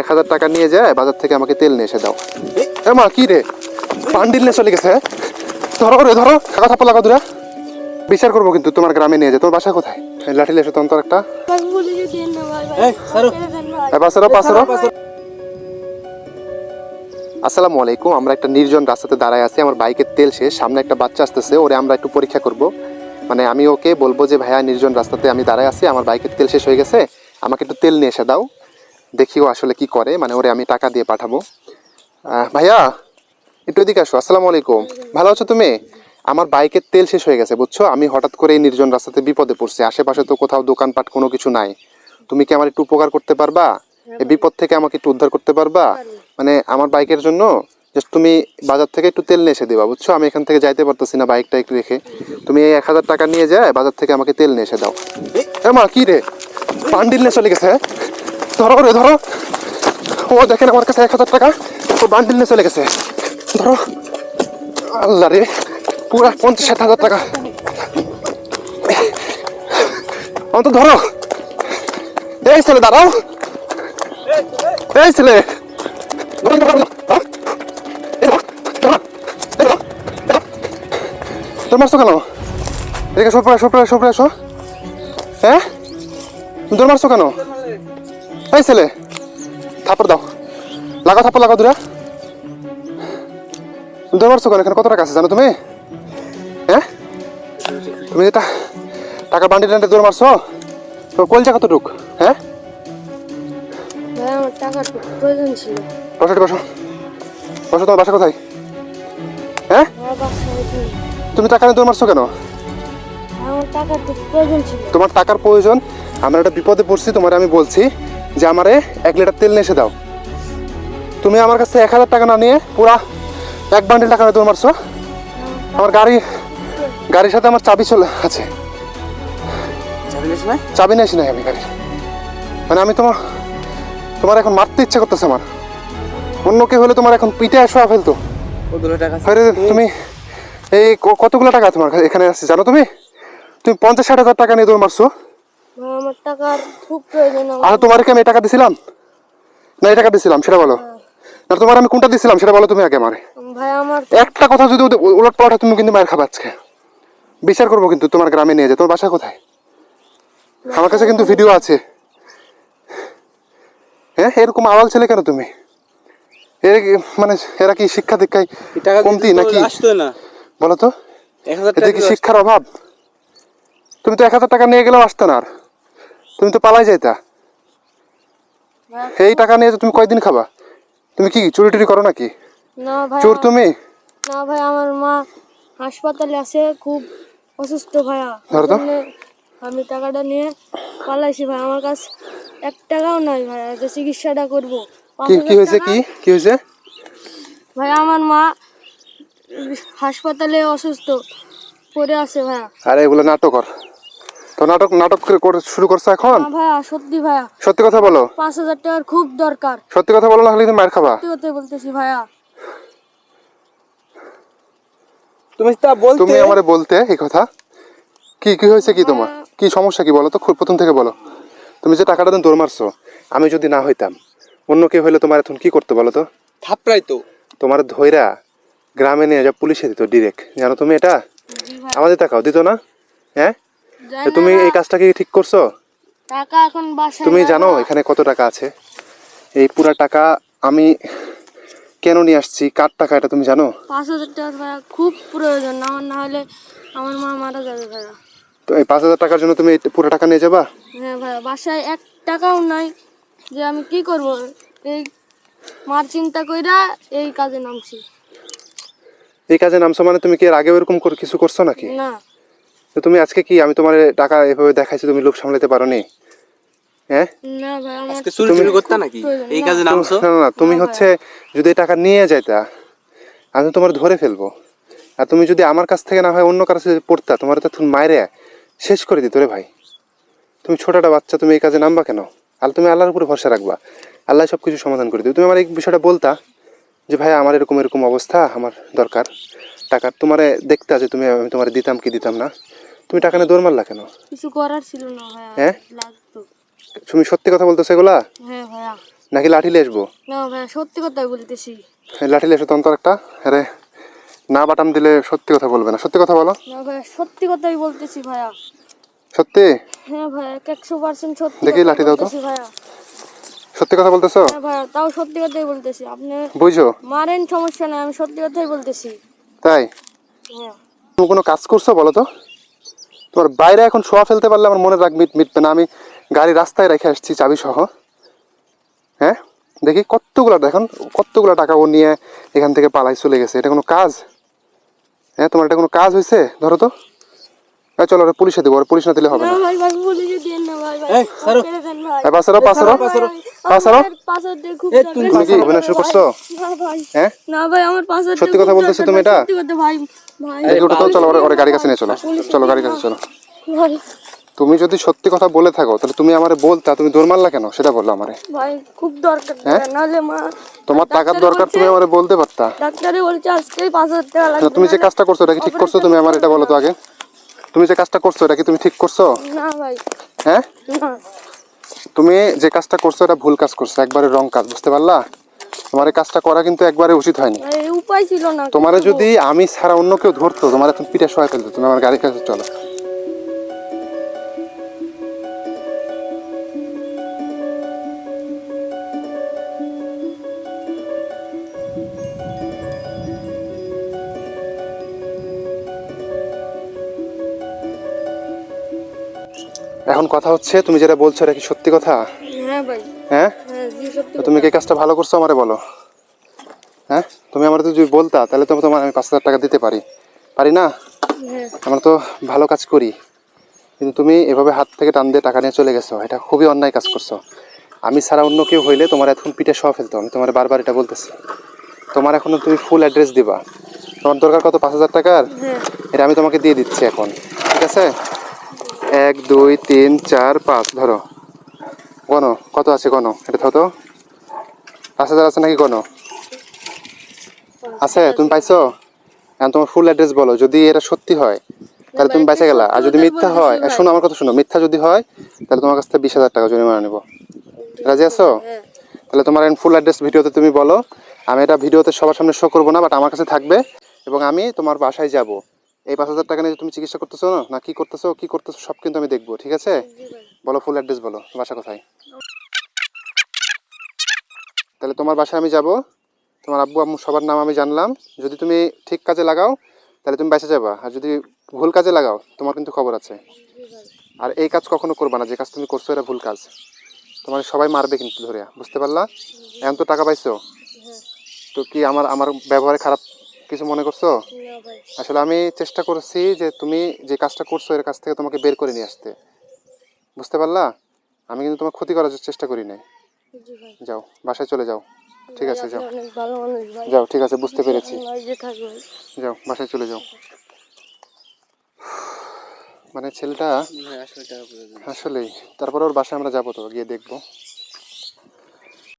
এক হাজার টাকা নিয়ে যায় বাজার থেকে আমাকে তেল নিয়ে এসে দাও। এ মা কি রে? পান্ডিল নিয়ে চলে গেছে হ্যাঁ? ধরো রে ধরো। টাকা থাপ্পা লাগা দূরা। বিচার করব কিন্তু তোমার গ্রামে নিয়ে যায়। তোমার বাসা কোথায়? লাঠি লেসো তখন একটা। আসসালামু আলাইকুম আমরা একটা নির্জন রাস্তাতে দাঁড়ায় আছি। আমার বাইকের তেল শেষ সামনে একটা বাচ্চা আসতেছে ওরে আমরা একটু পরীক্ষা করব। মানে আমি ওকে বলব যে ভাইয়া নির্জন রাস্তাতে আমি দাঁড়ায় আছি আমার বাইকের তেল শেষ হয়ে গেছে আমাকে একটু তেল নিয়ে এসে দাও। দেখি ও আসলে কি করে মানে ওরে আমি টাকা দিয়ে পাঠাবো। ভাইয়া একটু এদিকে আসো আসসালামু আলাইকুম। ভালো আছো তুমি? আমার বাইকের তেল শেষ হয়ে গেছে বুঝছ? আমি হঠাৎ করে এই নির্জন রাস্তাতে বিপদে পড়ছি আশেপাশে তো কোথাও দোকানপাট কোনো কিছু নাই। তুমি কি আমার একটু উপকার করতে পারবা? এই বিপদ থেকে আমাকে একটু উদ্ধার করতে পারবা? মানে আমার বাইকের জন্য জাস্ট তুমি বাজার থেকে একটু তেল নিয়ে এসে দিবা বুঝছ? আমি এখান থেকে যাইতে পারতেছি না বাইকটা একটু রেখে। তুমি এই এক হাজার টাকা নিয়ে যায় বাজার থেকে আমাকে তেল নিয়ে এসে দাও। এ মা কি রে? পান্ডিল নিয়ে চলে গেছে হ্যাঁ? ধরো রে, ধরো। ও, দেখেন আমার কাছে এক হাজার টাকা। ও বান্ডিল নিয়ে চলে গেছে। ধরো। আল্লাহ রে, পুরা পঞ্চাশ ষাট হাজার টাকা। অন্ত ধরো। এই ছেলে, দাঁড়াও। এই ছেলে। তোর মারছো কেন? এদিকে সরপরে সরপরে আসো হ্যাঁ? দৌড় মারছো কেন? এই ছেলে থাপড় দাও। লাগা থাপড় লাগা দূরে। দৌড় মারছো কেন? এখানে কত টাকা আছে জানো তুমি? হ্যাঁ? তুমি যেটা টাকা বান্ডি টান্ডি দৌড় মারছো? তোর কলজা কতটুক হ্যাঁ? ছিল। বসো বসো। বসো তোমার বাসা কোথায়? হ্যাঁ? তুমি টাকা নিয়ে দৌড় মারছো কেন? ছিল। তোমার টাকার প্রয়োজন আমরা একটা বিপদে পড়ছি তোমার আমি বলছি। যে আমারে এক লিটার তেল নিয়ে এসে দাও। তুমি আমার কাছে এক হাজার টাকা না নিয়ে পুরা এক বান্ডিল টাকা নিয়ে মারছো। আমার গাড়ি গাড়ির সাথে আমার চাবি চলে আছে। চাবি নিস না চাবি নাই আমি গাড়ির মানে আমি তোমার তোমার এখন মারতে ইচ্ছা করতেছে আমার। অন্য কেউ হলে তোমার এখন পিঠে আসো ফেলতো। তুমি এই ক- কতগুলো টাকা তোমার এখানে আছে? জানো তুমি? তুমি পঞ্চাশ ষাট হাজার টাকা নিয়ে দৌড় মারছো। আমার টাকার খুব প্রয়োজন আমার। তোমার কি আমি টাকা দিছিলাম? না এই টাকা দিছিলাম সেটা বলো। না তোমার আমি কোনটা দিছিলাম সেটা বলো তুমি আগে আমারে। ভাই আমার একটা কথা যদি উলট পাল্টা তুমি কিন্তু মায়ের খাবে আজকে। বিচার করব কিন্তু তোমার গ্রামে নিয়ে যায়। তোমার বাসা কোথায়? আমার কাছে কিন্তু ভিডিও আছে। হ্যাঁ এরকম আওয়াল ছেলে কেন তুমি? এর মানে এরা কি শিক্ষা দীক্ষায় টাকা কমতি নাকি? আসতো না। বলো তো। কি শিক্ষার অভাব? তুমি তো এক হাজার টাকা নিয়ে গেলেও আসতে না আর। তুমি তো পালাই যাইতা। এই টাকা নিয়ে তুমি কয়দিন খাবা? তুমি কি চুরি টুরি করো নাকি? না ভাই চোর তুমি? না ভাই আমার মা হাসপাতালে আছে খুব অসুস্থ ভাইয়া। ধরো তো। আমি টাকাটা নিয়ে পালাইছি ভাই আমার কাছে এক টাকাও নাই ভাই যে চিকিৎসাটা করব। কি কি হয়েছে কি? কি হয়েছে? ভাই আমার মা হাসপাতালে অসুস্থ পড়ে আছে ভাইয়া। আরে এগুলো নাটক কর। তো নাটক নাটক করে শুরু করছ এখন? ভাইয়া সত্যি ভাইয়া। সত্যি কথা বলো। পাঁচ হাজার টাকার খুব দরকার। সত্যি কথা বলো না হলে তুমি মার খাবা। সত্যি কথা বলতেছি ভাইয়া। তুমি তা বলতে তুমি আমারে বলতে এই কথা। কি কি হয়েছে কি তোমার? কি সমস্যা কি বলো তো? খুব প্রথম থেকে বলো। তুমি যে টাকাটা দিন দৌড় মারছো আমি যদি না হইতাম অন্য কেউ হইলে তোমার এখন কি করতে বলো তো? থাপড়াই তো তোমার ধৈরা গ্রামে নিয়ে যা পুলিশে দিত ডিরেক্ট জানো তুমি এটা? আমাদের টাকাও দিত না? হ্যাঁ? তুমি এই কাজটা কি ঠিক করছ? টাকা এখন বাসায় তুমি জানো এখানে কত টাকা আছে? এই পুরা টাকা আমি কেন নিয়ে আসছি? কার টাকা এটা তুমি জানো? পাঁচ হাজার টাকা ভাইয়া খুব প্রয়োজন। না আমার না হলে আমার মা মারা যাবে ভাইয়া তো এই পাঁচ হাজার টাকার জন্য তুমি এই পুরো টাকা নিয়ে যাবা? হ্যাঁ ভাইয়া বাসায় এক টাকাও নাই যে আমি কি করব? এই মার চিন্তা কইরা এই কাজে নামছি। এই কাজে নামছো মানে তুমি কি এর আগে এরকম করে কিছু করছ নাকি? না। তো তুমি আজকে কি আমি তোমার টাকা এভাবে দেখাইছি তুমি লোক সামলাতে পারো নি হ্যাঁ? না ভাই আমার আজকে চুরি টুরি করতে নাকি? এই কাজে নামছো? না, না, না, তুমি হচ্ছে যদি টাকা নিয়ে যাইতা আমি তোমার ধরে ফেলব। আর তুমি যদি আমার কাছ থেকে না হয় অন্য কারও কাছে পড়তা তোমার তো তুমি মায়েরে শেষ করে দিত রে ভাই। তুমি ছোট একটা বাচ্চা তুমি এই কাজে নামবা কেন? আর তুমি আল্লাহর উপরে ভরসা রাখবা। আল্লাহ সব কিছু সমাধান করে দেবে। তুমি আমার এই বিষয়টা বলতা যে ভাই আমার এরকম এরকম অবস্থা আমার দরকার। টাকার তোমারে দেখতা যে তুমি আমি তোমার দিতাম কি দিতাম না? তুমি টাকা নিয়ে দৌড় মারলা কেন? কিছু করার ছিল না ভাইয়া হ্যাঁ? লাগতো। তুমি সত্যি কথা বলতেছো এগুলা? হ্যাঁ ভাইয়া। নাকি লাঠি নিয়ে আসব? না ভাইয়া সত্যি কথাই বলতেছি। এই লাঠি নিয়ে এসো তখন একটা। আরে না বাটাম দিলে সত্যি কথা বলবে না। সত্যি কথা বলো। না ভাইয়া সত্যি কথাই বলতেছি ভাইয়া। সত্যি? হ্যাঁ ভাইয়া একশো পার্সেন্ট সত্যি দেখি লাঠি দাও তো। ভাইয়া। সত্যি কথা বলতেছো? হ্যাঁ ভাইয়া তাও সত্যি কথাই বলতেছি। আপনি বুঝছ মারেন সমস্যা নাই আমি সত্যি কথাই বলতেছি। তাই? হ্যাঁ। তুমি কোনো কাজ করছ বলো তো? তোমার বাইরে এখন শোয়া ফেলতে পারলে আমার মনে রাখ মিট মিটবে না। আমি গাড়ি রাস্তায় রেখে আসছি চাবি সহ হ্যাঁ? দেখি কতগুলো দেখুন কতগুলো টাকা ও নিয়ে এখান থেকে পালাই চলে গেছে। এটা কোনো কাজ? হ্যাঁ তোমার এটা কোনো কাজ হয়েছে? ধরো তো। চলো ওরে পুলিশে দেবো ওর পুলিশ না দিলে হবে না। পাসারো পাসারো পাসারো। পাসারো খুব এ, তুমি কি অভিনয় শুরু করছ? হ্যাঁ? না ভাই আমার সত্যি কথা বলতেছো তুমি এটা? সত্যি কথা ভাই। ভাই দেখি ওটা তো চলো ওরে গাড়ির কাছে নিয়ে চলো। চলো গাড়ির কাছে চলো। তুমি যদি সত্যি কথা বলে থাকো তাহলে তুমি আমারে বলতা তুমি দৌড় মারলা কেন? সেটা বলল আমারে। ভাই খুব দরকার হ্যাঁ? নাহলে মা তোমার টাকার দরকার তুমি আমারে বলতে পারতা। ডাক্তারে বলছে আজকেই পাঁচ হাজার টাকা লাগবে তুমি যে কাজটা করছ এটা কি ঠিক করছ তুমি আমার এটা বলো তো আগে। তুমি যে কাজটা করছ এটা কি তুমি ঠিক করছ? না ভাই। হ্যাঁ? তুমি যে কাজটা করছ এটা ভুল কাজ করছ একবারে রং কাজ বুঝতে পারলা? তোমার এই কাজটা করা কিন্তু একবারে উচিত হয়নি। উপায় ছিল না তোমার যদি আমি ছাড়া অন্য কেউ ধরতো তোমার এখন পিঠে সহায় ফেলতো তুমি আমার গাড়ির কাছে চলো। এখন কথা হচ্ছে তুমি যেটা বলছো এটা কি সত্যি কথা? হ্যাঁ ভাই। হ্যাঁ? হ্যাঁ তুমি কি কাজটা ভালো করছ আমারে বলো। হ্যাঁ? তুমি আমার যদি বলতা তাহলে তো তোমার আমি পাঁচ হাজার টাকা দিতে পারি। পারি না? হ্যাঁ। আমরা তো ভালো কাজ করি। কিন্তু তুমি এভাবে হাত থেকে টান দিয়ে টাকা নিয়ে চলে গেছো এটা খুবই অন্যায় কাজ করছ। আমি ছাড়া অন্য কেউ হইলে তোমার এখন পিঠে সহ ফেলতো আমি তোমার বারবার এটা বলতেছি। তোমার এখন তুমি ফুল অ্যাড্রেস দিবা। তোমার দরকার কত? পাঁচ হাজার টাকার? হ্যাঁ। এটা আমি তোমাকে দিয়ে দিচ্ছি এখন। ঠিক আছে? এক, দুই, তিন, চার, পাঁচ, ধরো। গণ, কত আছে গণ? এটা থতো পাঁচ হাজার আছে নাকি গণ? আছে, তুমি পাইছো? এখন তোমার ফুল অ্যাড্রেস বলো, যদি এটা সত্যি হয়, তাহলে তুমি বেঁচে গেলা। আর যদি মিথ্যা হয় শোনো আমার কথা শোনো, মিথ্যা যদি হয়, তাহলে তোমার কাছ থেকে বিশ হাজার টাকা জরিমানা নেব। রাজি আছো? তাহলে তোমার ফুল অ্যাড্রেস ভিডিওতে তুমি বলো। আমি এটা ভিডিওতে সবার সামনে শো করব না বাট আমার কাছে থাকবে, এবং আমি তোমার বাসায় যাব। এই পাঁচ হাজার টাকা নিয়ে তুমি চিকিৎসা করতেছো না? কি করতেছো কি করতেছো সব কিন্তু আমি দেখব ঠিক আছে? বলো ফুল অ্যাড্রেস বলো বাসা কোথায়? তাহলে তোমার বাসায় আমি যাব তোমার আব্বু আম্মু সবার নাম আমি জানলাম। যদি তুমি ঠিক কাজে লাগাও তাহলে তুমি বেঁচে যাবা। আর যদি ভুল কাজে লাগাও তোমার কিন্তু খবর আছে। আর এই কাজ কখনো করবা না যে কাজ তুমি করছ এটা ভুল কাজ। তোমার সবাই মারবে কিন্তু ধরে বুঝতে পারলা? এখন তো টাকা পাইছো। তো কি আমার আমার ব্যবহারে খারাপ কিছু মনে করছ? আসলে আমি চেষ্টা করছি যে তুমি যে কাজটা করছ এর কাছ থেকে তোমাকে বের করে নিয়ে আসতে। বুঝতে পারলা? আমি কিন্তু তোমার ক্ষতি করার চেষ্টা করি নাই। যাও বাসায় চলে যাও। ঠিক আছে যাও। যাও ঠিক আছে বুঝতে পেরেছি। ভাই যে থাকবে যাও বাসায় চলে যাও। মানে ছেলেটা হ্যাঁ আসলেই। তারপরে ওর বাসায় আমরা যাব তো গিয়ে দেখব।